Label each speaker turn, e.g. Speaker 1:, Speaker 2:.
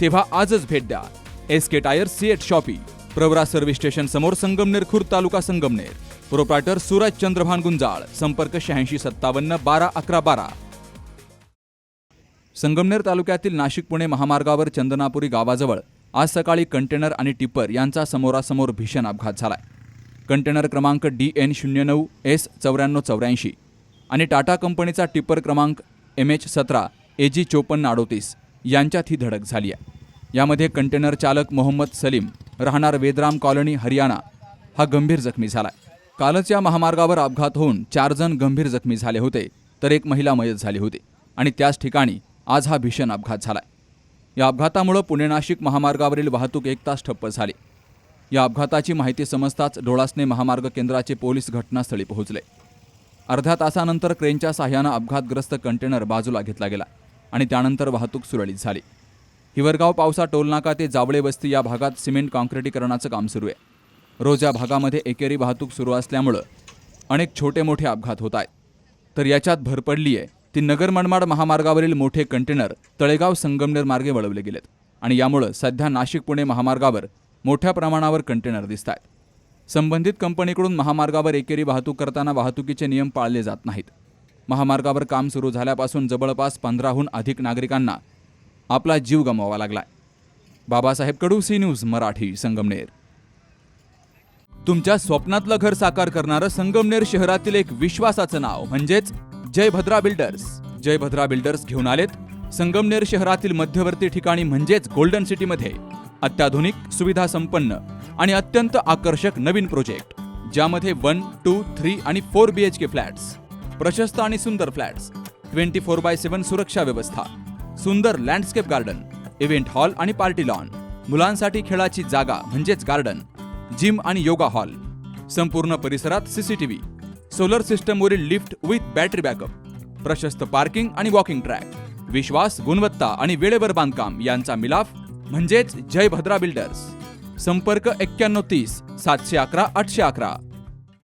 Speaker 1: तेव्हा आजच भेट द्या. S K tyre CEAT shoppe Pravara service station समोर संगमनेर खुर्द तालुका संगमनेर. प्रोप्रायटर सूरज चंद्रभान गुंजाळ संपर्क शहाऐंशी सत्तावन्न बारा अकरा बारा. संगमनेर तालुक्यातील नाशिक पुणे महामार्गावर चंदनापुरी गावाजवळ आज सकाळी कंटेनर आणि टिप्पर यांचा समोरासमोर भीषण अपघात झालाय. कंटेनर क्रमांक डी एन शून्य नऊ एस चौऱ्याण्णव चौऱ्याऐंशी आणि टाटा कंपनीचा टिप्पर क्रमांक एम एच सतरा ए जी चोपन्न अडोतीस. यांच्यात ही धडक झाली आहे. यामध्ये कंटेनर चालक मोहम्मद सलीम राहणार वेदराम कॉलनी हरियाणा हा गंभीर जखमी झाला कालच या महामार्गावर अपघात होऊन चार जण गंभीर जखमी झाले होते तर एक महिला मयत झाली होती. आणि त्याच ठिकाणी आज हा भीषण अपघात झाला या अपघातामुळे पुणे नाशिक महामार्गावरील वाहतूक एक तास ठप्प झाली. या अपघाताची माहिती समजताच डोळासने महामार्ग केंद्राचे पोलीस घटनास्थळी पोहोचले. अर्ध्या तासानंतर क्रेनच्या साह्यानं अपघातग्रस्त कंटेनर बाजूला घेतला गेला. आणि त्यानंतर वाहतूक सुरळीत झाली. हिवरगाव पावसा टोलनाका ते जावळे वस्ती या भागात सिमेंट काँक्रिटीकरणाचं काम सुरू आहे. रोज या भागामध्ये एकेरी वाहतूक सुरू असल्यामुळं अनेक छोटे मोठे अपघात होत आहेत. तर याच्यात भर पडली आहे ती नगर मनमाड महामार्गावरील मोठे कंटेनर तळेगाव संगमनेर मार्गे वळवले गेलेत आणि यामुळं सध्या नाशिक पुणे महामार्गावर मोठ्या प्रमाणावर कंटेनर दिसत आहेत. संबंधित कंपनीकडून महामार्गावर एकेरी वाहतूक करताना वाहतुकीचे नियम पाळले जात नाहीत. महामार्गावर काम सुरू झाल्यापासून जवळपास पंधराहून अधिक नागरिकांना आपला जीव गमवावा लागलाय. Babasaheb Kadu C news Marathi Sangamner. तुमच्या स्वप्नातलं घर साकार करणारं संगमनेर शहरातील एक विश्वासाचं नाव म्हणजेच जयभद्रा बिल्डर्स. जयभद्रा बिल्डर्स घेऊन आलेत संगमनेर शहरातील मध्यवर्ती ठिकाणी म्हणजेच गोल्डन सिटीमध्ये. अत्याधुनिक सुविधा संपन्न आणि अत्यंत आकर्षक नवीन प्रोजेक्ट ज्यामध्ये वन टू थ्री आणि four B H K flats प्रशस्त आणि सुंदर flats twenty four by seven सुरक्षा व्यवस्था सुंदर लँडस्केप गार्डन इव्हेंट हॉल आणि पार्टी लॉन. मुलांसाठी खेळाची जागा म्हणजेच गार्डन जिम आणि योगा हॉल. संपूर्ण परिसरात सीसीटीव्ही सोलर सिस्टमवरील लिफ्ट विथ बॅटरी बॅकअप प्रशस्त पार्किंग आणि वॉकिंग ट्रॅक विश्वास गुणवत्ता आणि वेळेवर बांधकाम यांचा मिलाफ म्हणजेच जय भद्रा बिल्डर्स. संपर्क एक्क्याण्णव तीस सातशे अकरा आठशे अकरा.